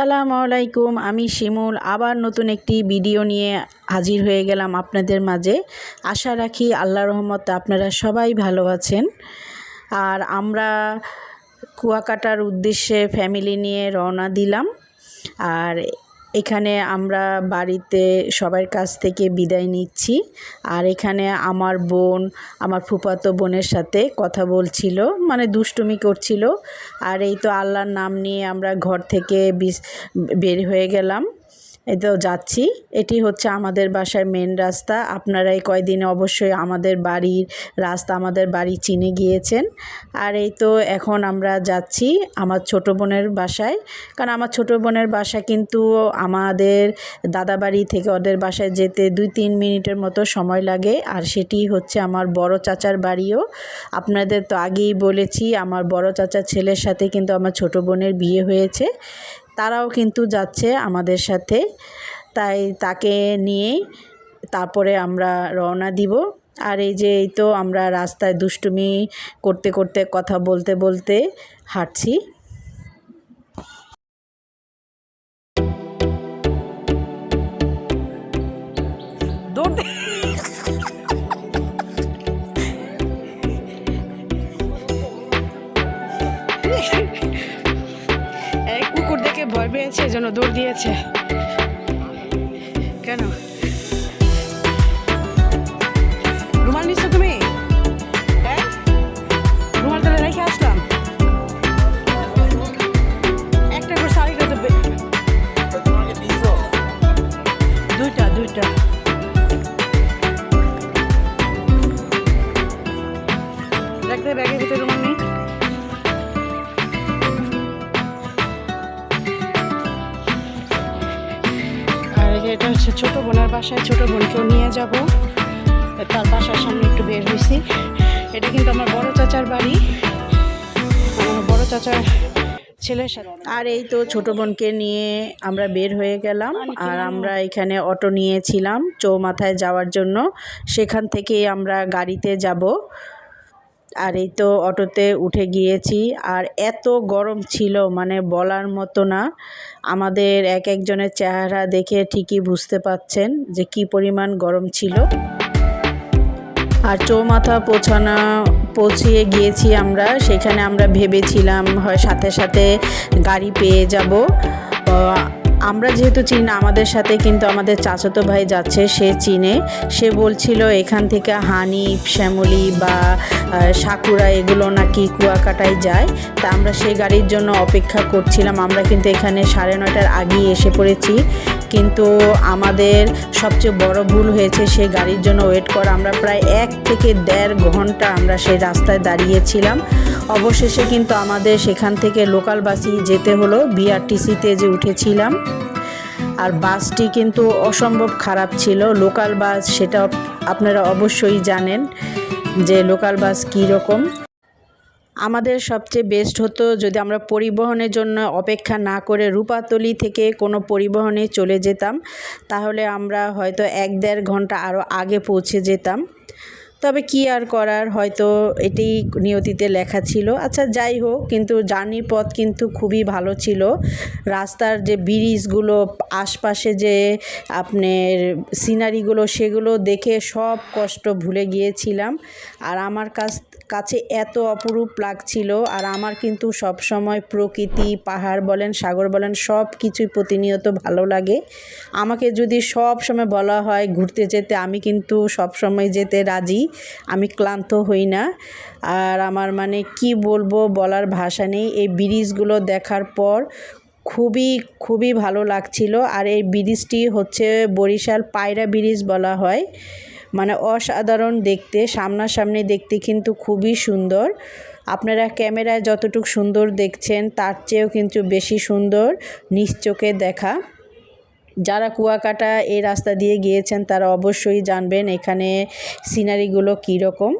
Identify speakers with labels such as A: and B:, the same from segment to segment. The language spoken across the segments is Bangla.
A: আসসালামু আলাইকুম, আমি শিমুল। আবার নতুন একটি ভিডিও নিয়ে হাজির হয়ে গেলাম আপনাদের মাঝে। আশা রাখি আল্লাহ রহমত আপনারা সবাই ভালো আছেন। আর আমরা কুয়াকাটার উদ্দেশ্যে ফ্যামিলি নিয়ে রওনা দিলাম। আর এখানে আমরা বাড়িতে সবার কাছ থেকে বিদায় নিচ্ছি। আর এখানে আমার বোন, আমার ফুপাতো বোনের সাথে কথা বলছিল মানে দুষ্টুমি করছিল। আর এই তো আল্লাহর নাম নিয়ে আমরা ঘর থেকে বিস- বের হয়ে গেলাম। তো যাচ্ছি। এটি হচ্ছে আমাদের বাসার মেন রাস্তা। আপনারা এই কয়দিনে অবশ্যই আমাদের বাড়ির রাস্তা, আমাদের বাড়ি চিনে গিয়েছেন। আর এই তো এখন আমরা যাচ্ছি আমার ছোট বোনের বাসায়। কারণ আমার ছোট বোনের বাসা কিন্তু আমাদের দাদাবাড়ি থেকে ওদের বাসায় যেতে দুই তিন মিনিটের মতো সময় লাগে। আর সেটি হচ্ছে আমার বড় চাচার বাড়িও। আপনাদের তো আগেই বলেছি, আমার বড় চাচার ছেলের সাথে কিন্তু আমার ছোট বোনের বিয়ে হয়েছে। তারাও কিন্তু যাচ্ছে আমাদের সাথে। তাই তাকে নিয়ে তারপরে আমরা রওনা দিব। আর এই যে এই তো আমরা রাস্তায় দুষ্টুমি করতে করতে, কথা বলতে বলতে হাঁটছি।
B: পেয়েছে এজন্য দৌড় দিয়েছে। কেন? বাসায় ছোট বোনকেও নিয়ে যাব। তার বাসার সামনে একটু বের হয়েছি এটা কিন্তু আমার বড় চাচার বাড়ি। আমার বড় চাচার ছেলের সাথে।
A: আর এই তো ছোট বোনকে নিয়ে আমরা বের হয়ে গেলাম। আর আমরা এখানে অটো নিয়েছিলাম চৌমাথায় যাওয়ার জন্য। সেখান থেকে আমরা গাড়িতে যাব। আর এই তো অটোতে উঠে গিয়েছি। আর এত গরম ছিল মানে বলার মতো না। আমাদের এক একজনের চেহারা দেখে ঠিকই বুঝতে পাচ্ছেন যে কি পরিমাণ গরম ছিল। আর চৌমাথা পৌঁছানো, পৌঁছিয়ে গিয়েছি আমরা। সেখানে আমরা ভেবেছিলাম হয় সাথে সাথে গাড়ি পেয়ে যাব। আমরা যেহেতু চিনি না, আমাদের সাথে কিন্তু আমাদের চাচাতো ভাই যাচ্ছে সে চিনে। সে বলছিল এখান থেকে হানিফ শ্যামলি বা সাকুরা এগুলো নাকি কুয়াকাটায় যায়। তা আমরা সেই গাড়ির জন্য অপেক্ষা করছিলাম। আমরা কিন্তু এখানে সাড়ে নয়টার আগেই এসে পড়েছি। কিন্তু আমাদের সবচেয়ে বড় ভুল হয়েছে সেই গাড়ির জন্য ওয়েট করা। আমরা প্রায় এক থেকে দেড় ঘণ্টা আমরা সেই রাস্তায় দাঁড়িয়েছিলাম। অবশেষে কিন্তু আমাদের সেখান থেকে লোকাল বাসই যেতে হলো বিআরটিসিতে যে উঠেছিলাম। আর বাসটি কিন্তু অসম্ভব খারাপ ছিল। লোকাল বাস সেটা আপনারা অবশ্যই জানেন যে লোকাল বাস কী রকম। আমাদের সবচেয়ে বেস্ট হতো যদি আমরা পরিবহনের জন্য অপেক্ষা না করে রূপাতলি থেকে কোনো পরিবহনে চলে যেতাম, তাহলে আমরা হয়তো এক দেড় ঘণ্টা আরও আগে পৌঁছে যেতাম। তবে কি আর করার? হয়তো এটি নিয়তিতে লেখা ছিল। আচ্ছা যাই হোক, কিন্তু জার্নির পথ কিন্তু খুবই ভালো ছিল। রাস্তার যে ব্রিজগুলো, আশপাশে যে আপনার সিনারিগুলো, সেগুলো দেখে সব কষ্ট ভুলে গিয়েছিলাম। আর আমার কাছ কাছে এত অপরূপ লাগছিল আর আমার কিন্তু সব সময় প্রকৃতি, পাহাড় বলেন, সাগর বলেন, সব কিছুই প্রতিনিয়ত ভালো লাগে। আমাকে যদি সব সময় বলা হয় ঘুরতে যেতে, আমি কিন্তু সব সময় যেতে রাজি। আমি ক্লান্ত হই না। আর আমার মানে কি বলব বলার ভাষা নেই। এই ব্রিজগুলো দেখার পর খুবই খুবই ভালো লাগছিল। আর এই ব্রিজটি হচ্ছে বরিশাল পায়রা ব্রিজ বলা হয়। মানে অসাধারণ দেখতে, সামনাসামনি দেখতে কিন্তু খুবই সুন্দর। আপনারা ক্যামেরায় যতটুকু সুন্দর দেখছেন, তার চেয়েও কিন্তু বেশি সুন্দর নিজ চোখে দেখা। যারা কুয়াকাটা এই রাস্তা দিয়ে গিয়েছেন, তারা অবশ্যই জানবেন এখানে সিনারিগুলো কীরকম।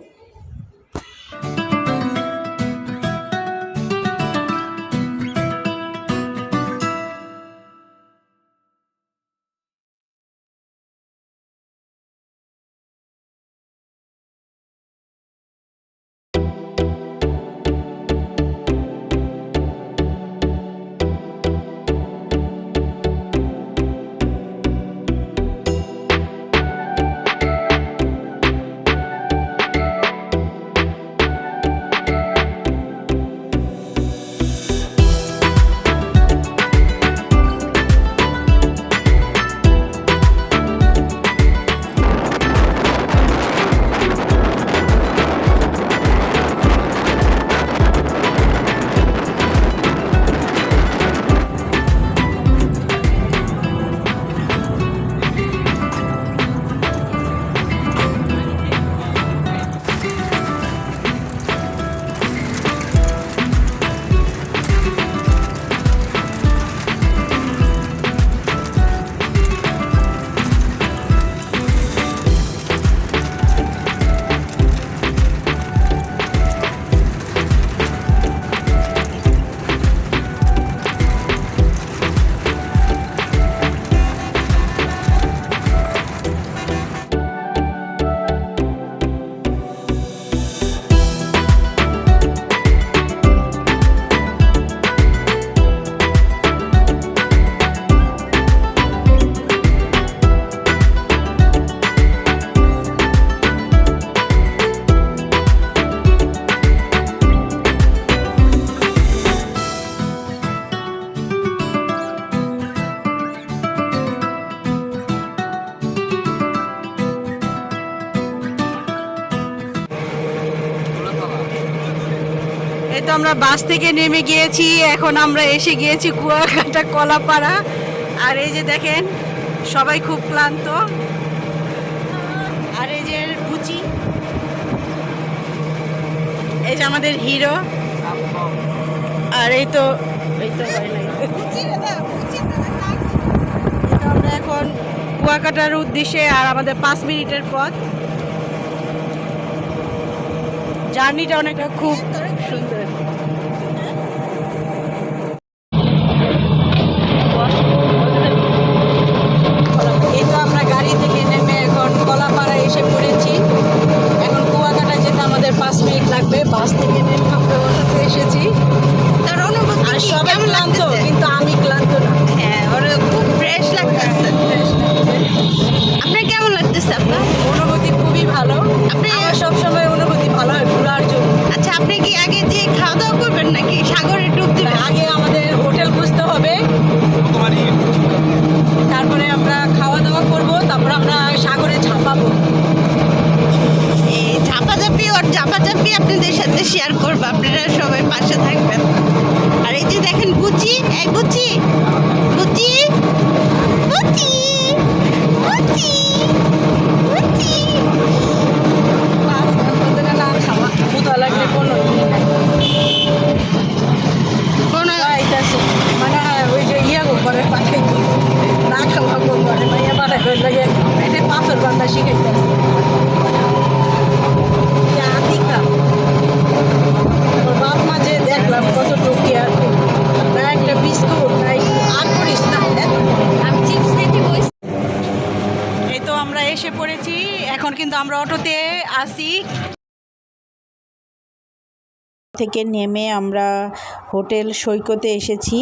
B: আমরা বাস থেকে নেমে গিয়েছি, এখন আমরা এসে গিয়েছি কুয়াকাটা কলাপাড়া। আর এই যে দেখেন, সবাই খুব ক্লান্ত। আর এই যে বুচি এই যে আমাদের হিরো। আর এই তো এই তো আমরা এখন কুয়াকাটার উদ্দেশ্যে আর আমাদের পাঁচ মিনিটের পথ। জার্নিটা অনেকটা খুব
C: আপনি কি আগে যে খাওয়া দাওয়া করবেন নাকি সাগরে ডুব দিবেন?
B: আগে আমাদের হোটেল খুঁজতে হবে। তারপরে আমরা খাওয়া দাওয়া করব তারপর আমরা সাগরে ঝাঁপাবো।
C: এই ঝাপাঝাপি ওর ঝাপাঝাপি আপনাদের সাথে শেয়ার করব। আপনারা সবাই পাশে থাকবেন। আর এই যে দেখেন গুচি গুচি গুচি।
B: মাইয়া করে লাগে পেটে পাথর বান্ধা শিখাইতেছে। বাপ মা যে দেখলাম কত টুকি আর না একটা বিস্কুট না আর করিস না
C: আমি চিপস নিতে বসে
B: এই তো আমরা এসে পড়েছি। এখন কিন্তু আমরা অটোতে আসি
A: থেকে নেমে আমরা হোটেল সৈকতে এসেছি।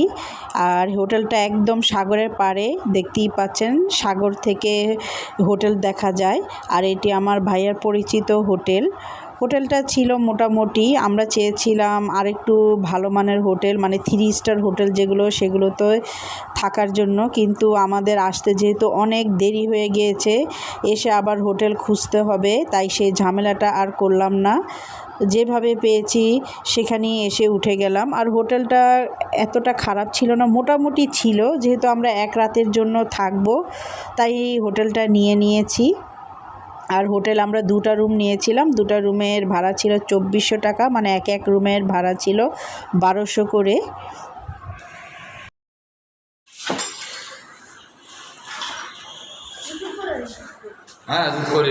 A: আর হোটেলটা একদম সাগরের পাড়ে, দেখতেই পাচ্ছেন, সাগর থেকে হোটেল দেখা যায়। আর এটি আমার ভাইয়ের পরিচিত হোটেল। হোটেলটা ছিল মোটামুটি, আমরা চেয়েছিলাম আরেকটু ভালো মানের হোটেল মানে থ্রি স্টার হোটেল যেগুলো, সেগুলোতে থাকার জন্য। কিন্তু আমাদের আসতে যেহেতু অনেক দেরি হয়ে গিয়েছে, এসে আবার হোটেল খুঁজতে হবে, তাই সেই ঝামেলাটা আর করলাম না। যেভাবে পেয়েছি, সেখানেই এসে উঠে গেলাম। আর হোটেলটা এতটা খারাপ ছিল না, মোটামুটি ছিল, যেহেতু আমরা এক রাতের জন্য থাকব, তাই হোটেলটা নিয়ে নিয়েছি। আর হোটেল আমরা দুটা রুম নিয়েছিলাম, দুটা রুমের ভাড়া ছিল চব্বিশশো টাকা মানে এক এক রুমের ভাড়া ছিল বারোশো করে।
D: হ্যাঁ তুমি করে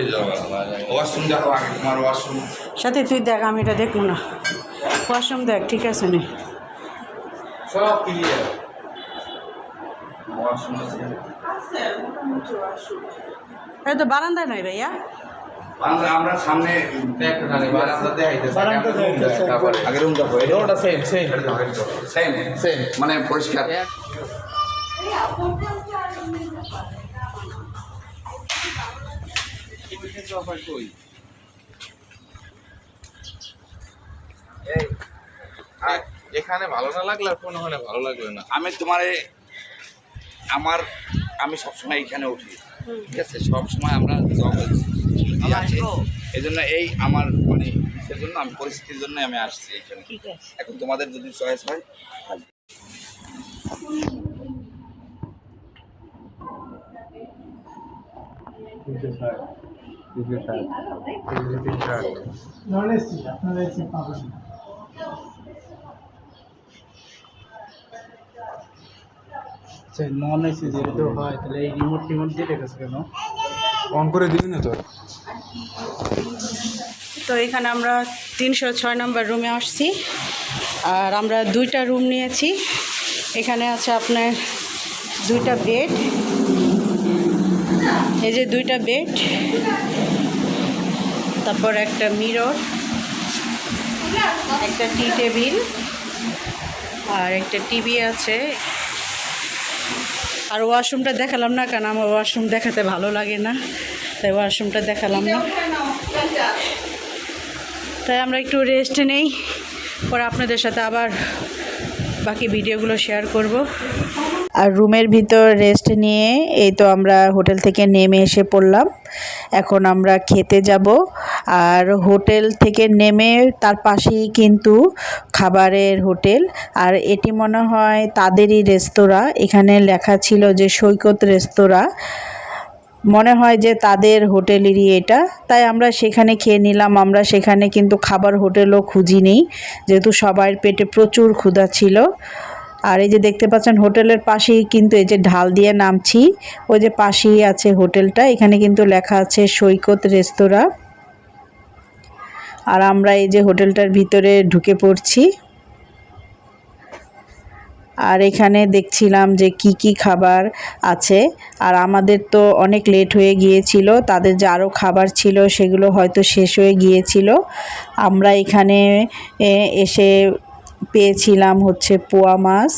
D: ওয়াশরুম দেখো আগে তোমার ওয়াশরুম।
B: সাথে তুই দেখ আমি এটা দেখব না। ওয়াশরুম দেখ ঠিক আছে নি।
D: সব ক্লিয়ার ওয়াশরুম আছে।
B: তো বারান্দায় নয় ভাইয়া।
D: আমরা আমরা সামনে আগে রুম দেখো ওটা সেম সেম সেম সেম মানে পরিষ্কার।
E: এখানে ভালো না লাগলে আর কোনো ওখানে ভালো লাগবে না।
D: আমি তোমারে আমার আমি সবসময় এখানে উঠি। ঠিক আছে? সবসময় আমরা জঙ্গল ই এই জন্য এই আমার মানে সেজন্য আমি পরিস্থিতির জন্য আমি আসছি এখানে।
B: ঠিক
D: এখন তোমাদের যদি চয়েস হয় থাকবে।
F: নন এসি আপনারা এসি পাবেন না। আচ্ছা নন এসি যেহেতু হয় তাহলে এই রিমোট টিমোট দিয়ে রেখেছে কেন?
E: অন করে দিবি না তো?
B: তো এখানে আমরা তিনশো ছয় নম্বর রুমে আসছি। আর আমরা দুইটা রুম নিয়েছি। এখানে আছে আপনার দুইটা বেড এই যে দুইটা বেড তারপর একটা মিরর একটা টি টেবিল আর একটা টিভি আছে। আর ওয়াশরুমটা দেখালাম না, কারণ আমার ওয়াশরুম দেখাতে ভালো লাগে না, তাই ওয়াশরুমটা দেখালাম না। তাই আমরা একটু রেস্ট নেই, পরে আপনাদের সাথে আবার বাকি ভিডিওগুলো শেয়ার করব।
A: আর রুমের ভিতর রেস্ট নিয়ে, এই তো আমরা হোটেল থেকে নেমে এসে পড়লাম। এখন আমরা খেতে যাব। আর হোটেল থেকে নেমে তার পাশেই কিন্তু খাবারের হোটেল। আর এটি মনে হয় তাদেরই রেস্তোরাঁ। এখানে লেখা ছিল যে সৈকত রেস্তোরাঁ। মনে হয় যে তাদের হোটেলেরই এটা। তাই আমরা সেখানে খেয়ে নিলাম। আমরা সেখানে কিন্তু খাবার হোটেলও খুঁজিনি। যেহেতু সবার পেটে প্রচুর ক্ষুধা ছিল। আর এই যে দেখতে পাচ্ছেন, হোটেলের পাশেই কিন্তু এই যে ঢাল দিয়ে নামছি। ওই যে পাশেই আছে হোটেলটা। এখানে কিন্তু লেখা আছে সৈকত রেস্তোরাঁ। আর আমরা এই যে হোটেলটার ভিতরে ঢুকে পড়ছি। আর এখানে দেখছিলাম যে কি কি খাবার আছে। আর আমাদের তো অনেক লেট হয়ে গিয়েছিল, তাদের যে আরও খাবার ছিল সেগুলো হয়তো শেষ হয়ে গিয়েছিল। আমরা এখানে এসে পেয়েছিলাম হচ্ছে পোয়া মাছ,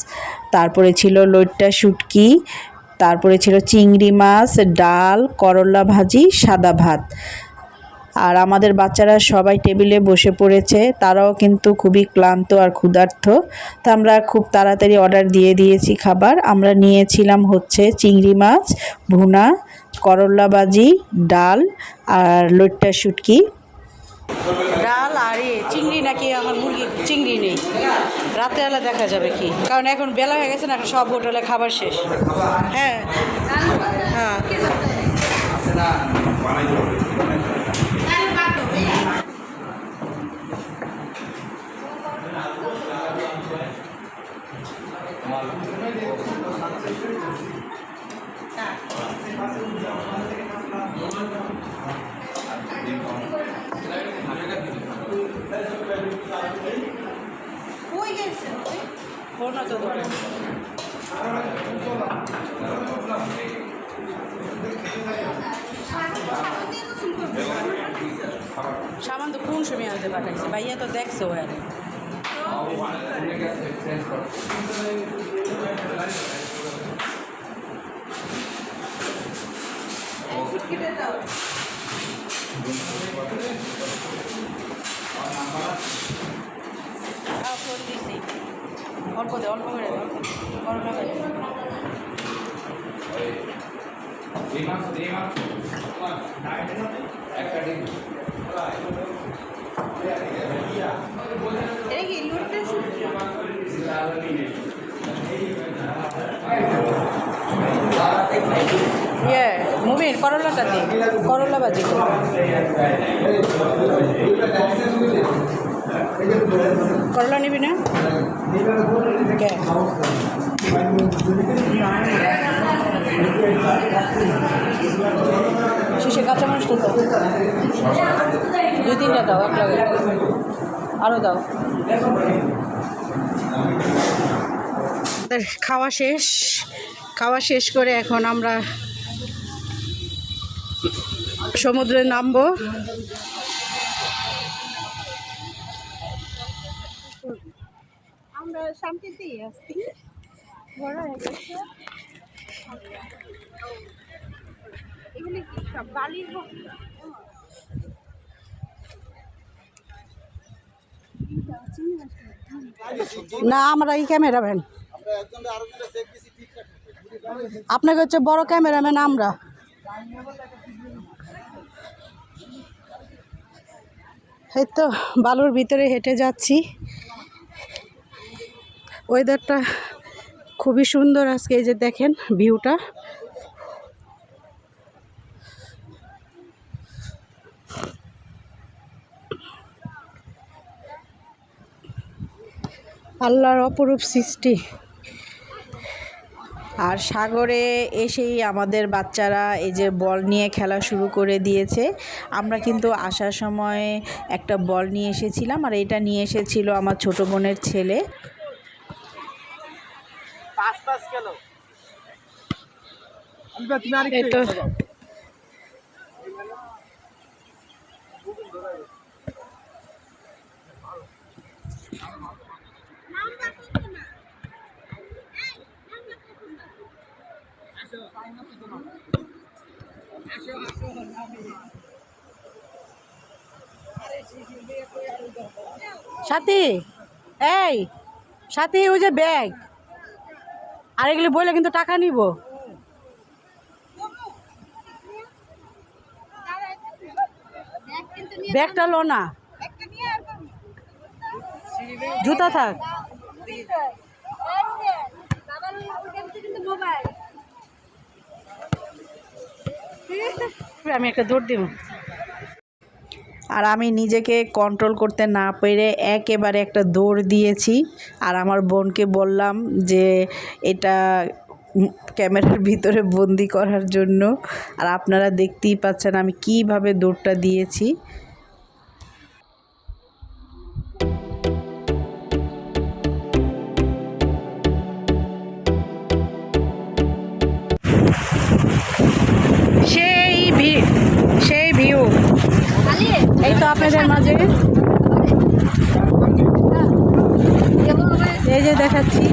A: তারপরে ছিল লইট্টা শুটকি, তারপরে ছিল চিংড়ি মাছ, ডাল, করলা ভাজি, সাদা ভাত। আর আমাদের বাচ্চারা সবাই টেবিলে বসে পড়েছে, তারাও কিন্তু খুবই ক্লান্ত আর ক্ষুধার্ত। তা আমরা খুব তাড়াতাড়ি অর্ডার দিয়ে দিয়েছি খাবার। আমরা নিয়েছিলাম হচ্ছে চিংড়ি মাছ, ভুনা, করলা ভাজি, ডাল আর লইট্টা শুটকি।
B: ডাল আর চিংড়ি নাকি আমার মুরগি, চিংড়ি নেই। রাত্রেবেলা দেখা যাবে কি? কারণ এখন বেলা হয়ে গেছে না সব হোটেলে খাবার শেষ। হ্যাঁ হ্যাঁ। সামান তো কোন সময় আনতে পাঠাইছে? ভাইয়া তো দেখছ ওখানে অল্প দে অল্প করে দে অল্প করে ইয়ে মুমির করলাটা দি করলা কর। করলা নিবি না? শেষে কাঁচা মাছ তো। দাও দুই তিনটা দাও এক লাগে আরও দাও। খাওয়া শেষ। খাওয়া শেষ করে এখন আমরা সমুদ্রে নামবো।
C: আছি বড় হয়ে গেছে। এগুলি কি সব বালির
B: না, আমরা এই ক্যামেরাম্যান। আপনাকে হচ্ছে বড় ক্যামেরাম্যান আমরা। এই তো বালুর ভিতরে হেঁটে যাচ্ছি। ওয়েদারটা খুবই সুন্দর আজকে, এই যে দেখেন ভিউটা আল্লাহর অপরূপ সৃষ্টি।
A: আর সাগরে এসেই আমাদের বাচ্চারা এই যে বল নিয়ে খেলা শুরু করে দিয়েছে। আমরা কিন্তু আসার সময় একটা বল নিয়ে এসেছিলাম, আর এটা নিয়ে এসেছিল আমার ছোট বোনের ছেলে।
B: সাথী এই সাথী ওই যে ব্যাগ। আর এগুলি বইলে কিন্তু টাকা নিব। ব্যাগটা লো না। জুতা থাক। আমি একটা দৌড় দিব।
A: আর আমি নিজেকে কন্ট্রোল করতে না পেরে একেবারে একটা দৌড় দিয়েছি। আর আমার বোনকে বললাম যে, এটা ক্যামেরার ভিতরে বন্দি করার জন্য। আর আপনারা দেখতেই পাচ্ছেন আমি কীভাবে দৌড়টা দিয়েছি।
B: আপনাদের মাঝে। এই যে দেখাচ্ছি।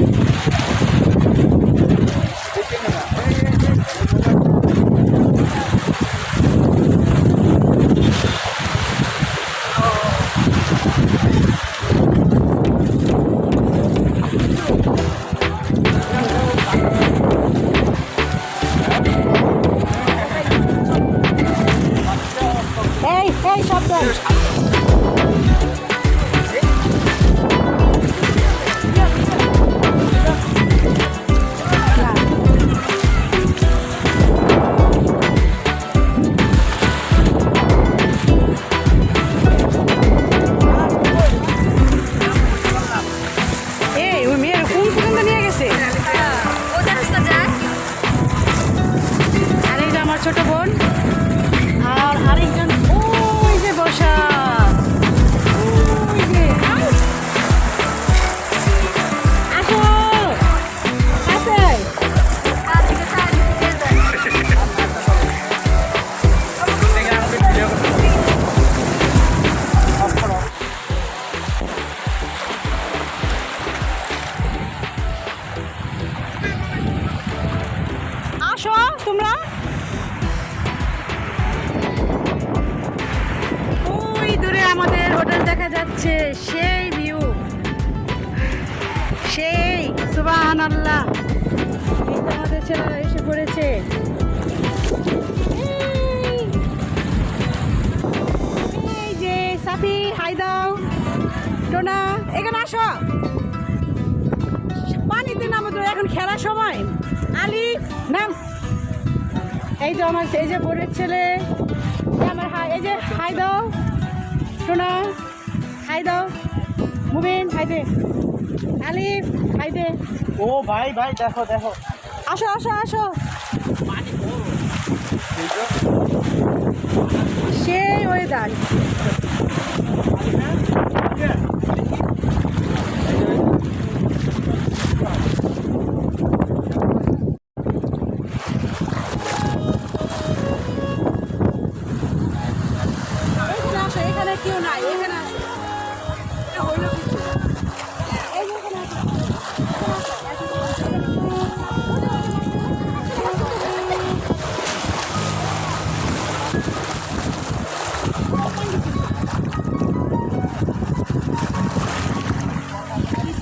B: আমাদের হোটেল দেখা যাচ্ছে। সেই ভিউ সেই সুবাহান আল্লাহ আমাদের ছেলেরা এসে পড়েছে। এই। যে সাফি টোনা এখানে আসো। পানিতে তো, এখন খেলার সময়। এই যে আমার, এই যে বোনের ছেলে। আমার এই যে হাই দাও টোনা হাই দাও। মুবিন হাই দে। আলিফ হাই দে।
F: ও ভাই ভাই দেখো দেখো।
B: আসো আসো আসো। সেই ওয়েদার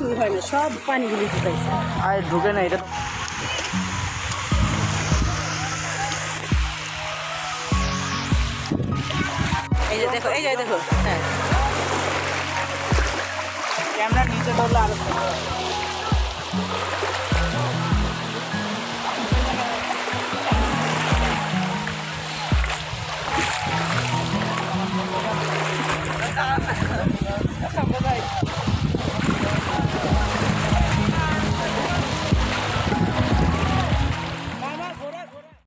B: কিছুই হয় না সব পানিগুলি ঢুকাইছে
F: আর ঢুকে না এটা
B: এই যে দেখো এই যে দেখো হ্যাঁ।
F: ক্যামেরা নিচে ধরলে আরও Come on, guys.